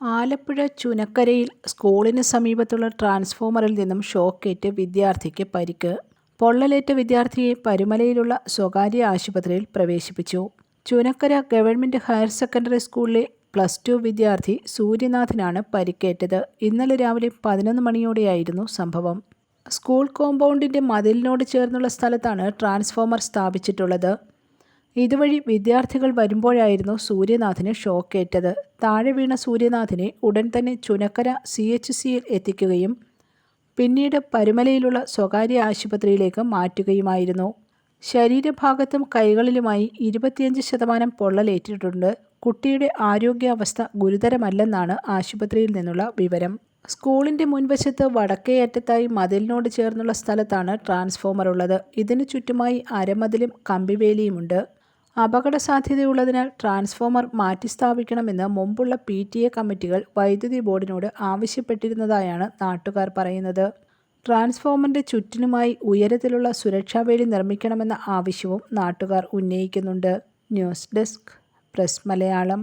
ആലപ്പുഴ ചുനക്കരയിൽ സ്കൂളിന് സമീപത്തുള്ള ട്രാൻസ്ഫോമറിൽ നിന്നും ഷോക്കേറ്റ് വിദ്യാർത്ഥിക്ക് പരിക്ക്. പൊള്ളലേറ്റ വിദ്യാർത്ഥിയെ പരുമലയിലുള്ള സ്വകാര്യ ആശുപത്രിയിൽ പ്രവേശിപ്പിച്ചു. ചുനക്കര ഗവൺമെന്റ് ഹയർ സെക്കൻഡറി സ്കൂളിലെ പ്ലസ് ടു വിദ്യാർത്ഥി സൂര്യനാഥനാണ് പരിക്കേറ്റത്. ഇന്നലെ രാവിലെ പതിനൊന്ന് മണിയോടെയായിരുന്നു സംഭവം. സ്കൂൾ കോമ്പൗണ്ടിന്റെ മതിലിനോട് ചേർന്നുള്ള സ്ഥലത്താണ് ട്രാൻസ്ഫോമർ സ്ഥാപിച്ചിട്ടുള്ളത്. ഇതുവഴി വിദ്യാർത്ഥികൾ വരുമ്പോഴായിരുന്നു സൂര്യനാഥിന് ഷോക്കേറ്റത്. താഴെ വീണ സൂര്യനാഥിനെ ഉടൻ തന്നെ ചുനക്കര സി എച്ച് സിയിൽ എത്തിക്കുകയും പിന്നീട് പരുമലയിലുള്ള സ്വകാര്യ ആശുപത്രിയിലേക്ക് മാറ്റുകയുമായിരുന്നു. ശരീരഭാഗത്തും കൈകളിലുമായി ഇരുപത്തിയഞ്ച് ശതമാനം പൊള്ളലേറ്റിട്ടുണ്ട്. കുട്ടിയുടെ ആരോഗ്യാവസ്ഥ ഗുരുതരമല്ലെന്നാണ് ആശുപത്രിയിൽ നിന്നുള്ള വിവരം. സ്കൂളിന്റെ മുൻവശത്ത് വടക്കേ അറ്റത്തായി മതിലിനോട് ചേർന്നുള്ള സ്ഥലത്താണ് ട്രാൻസ്ഫോമർ ഉള്ളത് ഇതിനു ചുറ്റുമായി അരമതിലും കമ്പിവേലിയുമുണ്ട്. അപകട സാധ്യതയുള്ളതിനാൽ ട്രാൻസ്ഫോമർ മാറ്റിസ്ഥാപിക്കണമെന്ന് മുമ്പുള്ള പി ടി എ കമ്മിറ്റികൾ വൈദ്യുതി ബോർഡിനോട് ആവശ്യപ്പെട്ടിരുന്നതായാണ് നാട്ടുകാർ പറയുന്നത്. ട്രാൻസ്ഫോമറിന്റെ ചുറ്റിനുമായി ഉയരത്തിലുള്ള സുരക്ഷാവേലി നിർമ്മിക്കണമെന്ന ആവശ്യവും നാട്ടുകാർ ഉന്നയിക്കുന്നുണ്ട്. News desk press Malayalam.